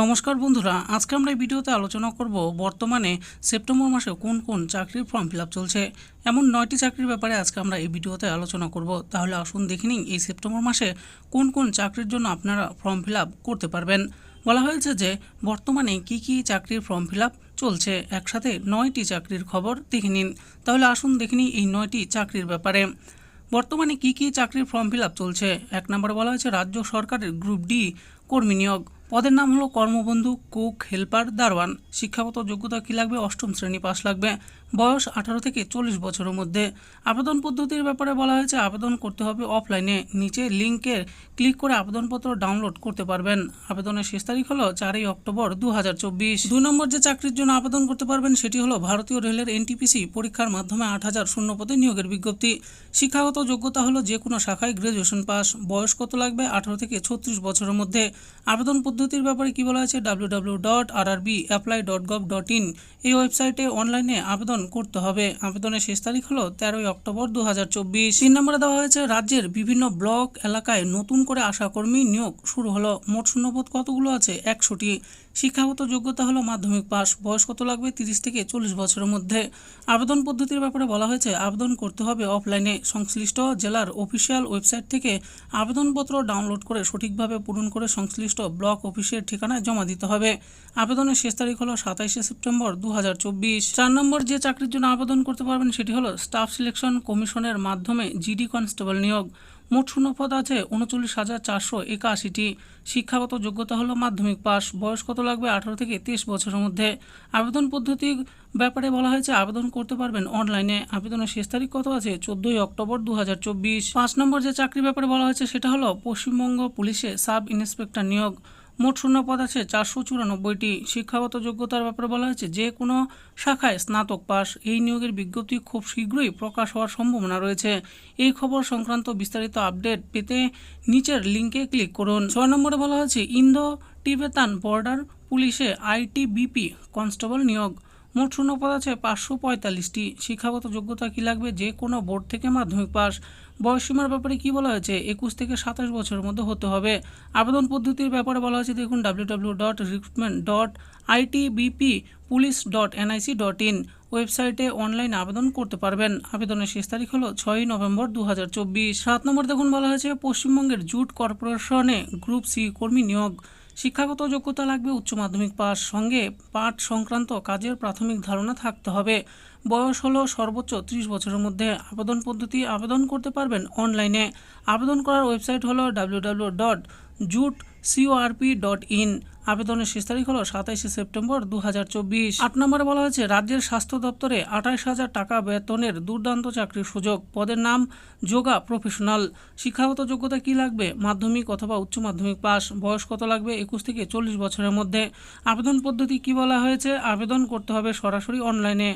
নমস্কার বন্ধুরা, আজকে আমরা এই ভিডিওতে আলোচনা করব বর্তমানে সেপ্টেম্বর মাসে কোন কোন চাকরির ফর্ম ফিল চলছে। এমন নয়টি চাকরির ব্যাপারে আজকে আমরা এই ভিডিওতে আলোচনা করব। তাহলে আসুন দেখে নিন এই সেপ্টেম্বর মাসে কোন কোন চাকরির জন্য আপনারা ফর্ম ফিল করতে পারবেন। বলা হয়েছে যে, বর্তমানে কি কি চাকরির ফর্ম ফিল চলছে, একসাথে নয়টি চাকরির খবর দেখে নিন। তাহলে আসুন দেখে নিই এই নয়টি চাকরির ব্যাপারে। বর্তমানে কি কি চাকরির ফর্ম ফিল চলছে? এক নম্বরে বলা হয়েছে, রাজ্য সরকারের গ্রুপ ডি কর্মী নিয়োগ। পদের নাম হলো কর্মবন্ধু, কুক, হেল্পার দারওয়ান শিক্ষাগত যোগ্যতা কী লাগবে? অষ্টম শ্রেণি পাস লাগবে। বয়স আঠারো থেকে চল্লিশ বছরের মধ্যে। আবেদন পদ্ধতির ব্যাপারে বলা হয়েছে, আবেদন করতে হবে অফলাইনে নিচে লিঙ্কে ক্লিক করে আবেদনপত্র ডাউনলোড করতে পারবেন। আবেদনের শেষ তারিখ হলো চারই অক্টোবর দু হাজার চব্বিশ। দুই নম্বর যে চাকরির জন্য আবেদন করতে পারবেন, সেটি হলো ভারতীয় রেলের এনটিপিসি পরীক্ষার মাধ্যমে আট হাজার শূন্য পদে নিয়োগের বিজ্ঞপ্তি। শিক্ষাগত যোগ্যতা হলো যে কোনো শাখায় গ্রাজুয়েশন পাস বয়স কত লাগবে? আঠারো থেকে ছত্রিশ বছরের মধ্যে। আবেদন পদ্ধতির ব্যাপারে কি বলা হয়েছে? W W dot R RB apply dot gov dot in এই ওয়েবসাইটে অনলাইনে আবেদন করতে হবে। আবেদনের শেষ তারিখ হলো তেরোই অক্টোবর দু হাজার চব্বিশ। তিন নম্বরে দেওয়া হয়েছে, রাজ্যের বিভিন্ন ব্লক এলাকায় নতুন করে আশাকর্মী নিয়োগ শুরু হলো। মোট শূন্যপদ কতগুলো আছে? একশোটি। শিক্ষাগত যোগ্যতা হলো মাধ্যমিক পাস বয়স কত লাগবে? তিরিশ থেকে চল্লিশ বছরের মধ্যে। আবেদন পদ্ধতির ব্যাপারে বলা হয়েছে, আবেদন করতে হবে অফলাইনে। সংশ্লিষ্ট জেলার অফিসিয়াল ওয়েবসাইট থেকে আবেদনপত্র ডাউনলোড করে সঠিকভাবে পূরণ করে সংশ্লিষ্ট ব্লক অফিসের ঠিকানায় জমা দিতে হবে। আবেদনের শেষ তারিখ হলো সাতাইশে সেপ্টেম্বর দু চার নম্বর যে চাকরির জন্য আবেদন করতে পারবেন সেটি হলো স্টাফ সিলেকশন কমিশনের মাধ্যমে জিডি কনস্টেবল নিয়োগ। মোট শূন্যপদ আছে উনচল্লিশ হাজার চারশো একাশিটি। শিক্ষাগত যোগ্যতা হলো মাধ্যমিক পাস বয়স কত লাগবে? আঠারো থেকে তেইশ বছরের মধ্যে। আবেদন পদ্ধতি ব্যাপারে বলা হয়েছে, আবেদন করতে পারবেন অনলাইনে। আবেদনের শেষ তারিখ কত আছে? চোদ্দই অক্টোবর দু হাজার চব্বিশ। পাঁচ নম্বর যে চাকরির ব্যাপারে বলা হয়েছে, সেটা হলো পশ্চিমবঙ্গ পুলিশে সাব ইন্সপেক্টর নিয়োগ। মোট শূন্য পদ আছে চারশো চুরানব্বইটি। শিক্ষাগত যোগ্যতার ব্যাপারে বলা হয়েছে, যে কোনো শাখায় স্নাতক পাস এই নিয়োগের বিজ্ঞপ্তি খুব শীঘ্রই প্রকাশ হওয়ার সম্ভাবনা রয়েছে। এই খবর সংক্রান্ত বিস্তারিত আপডেট পেতে নিচের লিঙ্কে ক্লিক করুন। ছয় নম্বরে বলা হয়েছে ইন্দো টিবেতান বর্ডার পুলিশে আইটিবিপি কনস্টেবল নিয়োগ। মোট শূন্যপদ আছে পাঁচশো পঁয়তাল্লিশটি। শিক্ষাগত যোগ্যতা কী লাগবে? যে কোনো বোর্ড থেকে মাধ্যমিক পাস। বয়সীমার ব্যাপারে কি বলা হয়েছে? একুশ থেকে সাতাশ বছরের মধ্যে হতে হবে। আবেদন পদ্ধতির ব্যাপারে বলা হয়েছে, দেখুন W dot recruitment dot ITBP police dot NIC dot in ওয়েবসাইটে অনলাইন আবেদন করতে পারবেন। আবেদনের শেষ তারিখ হলো ছয়ই নভেম্বর দু হাজার চব্বিশ। সাত নম্বর দেখুন বলা হয়েছে, পশ্চিমবঙ্গের জুট কর্পোরেশনে গ্রুপ সি কর্মী নিয়োগ। শিক্ষাগত যোগ্যতা লাগবে, উচ্চ মাধ্যমিক পাস সঙ্গে পাঠ সংক্রান্ত কাজের প্রাথমিক ধারণা থাকতে হবে। বয়স হলো সর্বোচ্চ ত্রিশ বছরের মধ্যে। আবেদন পদ্ধতি আবেদন করতে পারবেন অনলাইনে। আবেদন করার ওয়েবসাইট হলো W dot jute CORP dot in আবেদনের শেষ তারিখ হল সাতাইশে সেপ্টেম্বর দু আট নম্বরে বলা হয়েছে, রাজ্যের স্বাস্থ্য দপ্তরে আঠাশ হাজার টাকা বেতনের দুর্দান্ত চাকরির সুযোগ। পদের নাম যোগা প্রফেশনাল। শিক্ষাগত যোগ্যতা কি লাগবে? মাধ্যমিক অথবা উচ্চ মাধ্যমিক পাস। বয়স কত লাগবে? একুশ থেকে চল্লিশ বছরের মধ্যে। আবেদন পদ্ধতি কি বলা হয়েছে? আবেদন করতে হবে সরাসরি অনলাইনে।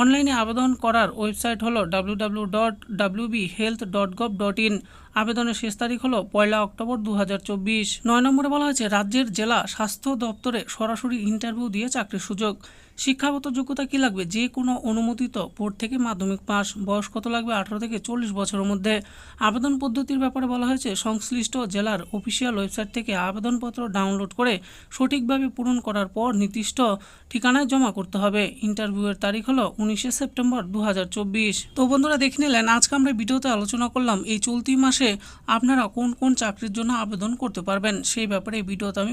অনলাইনে আবেদন করার ওয়েবসাইট হলো W dot health dot dot in আবেদনের শেষ তারিখ হলো পয়লা অক্টোবর দু হাজার চব্বিশ। নয় নম্বরে বলা হয়েছে, রাজ্যের জেলা স্বাস্থ্য দপ্তরে সরাসরি ইন্টারভিউ দিয়ে চাকরির সুযোগ। শিক্ষাগত যোগ্যতা কি লাগবে? যে কোনো অনুমোদিত বোর্ড থেকে মাধ্যমিক পাস বয়স কত লাগবে? আঠারো থেকে চল্লিশ বছরের মধ্যে। আবেদন পদ্ধতির ব্যাপারে বলা হয়েছে, সংশ্লিষ্ট জেলার অফিসিয়াল ওয়েবসাইট থেকে আবেদনপত্র ডাউনলোড করে সঠিকভাবে পূরণ করার পর নির্দিষ্ট ঠিকানায় জমা করতে হবে। ইন্টারভিউয়ের তারিখ হলো উনিশে সেপ্টেম্বর দু হাজার চব্বিশ। তো বন্ধুরা, দেখে নিলেন, আজকে আমরা ভিডিওতে আলোচনা করলাম, এই চলতি মাসে আপনারা কোন কোন চাকরির জন্য আবেদন করতে পারবেন? সেই ব্যাপারে ভিডিওতে আমি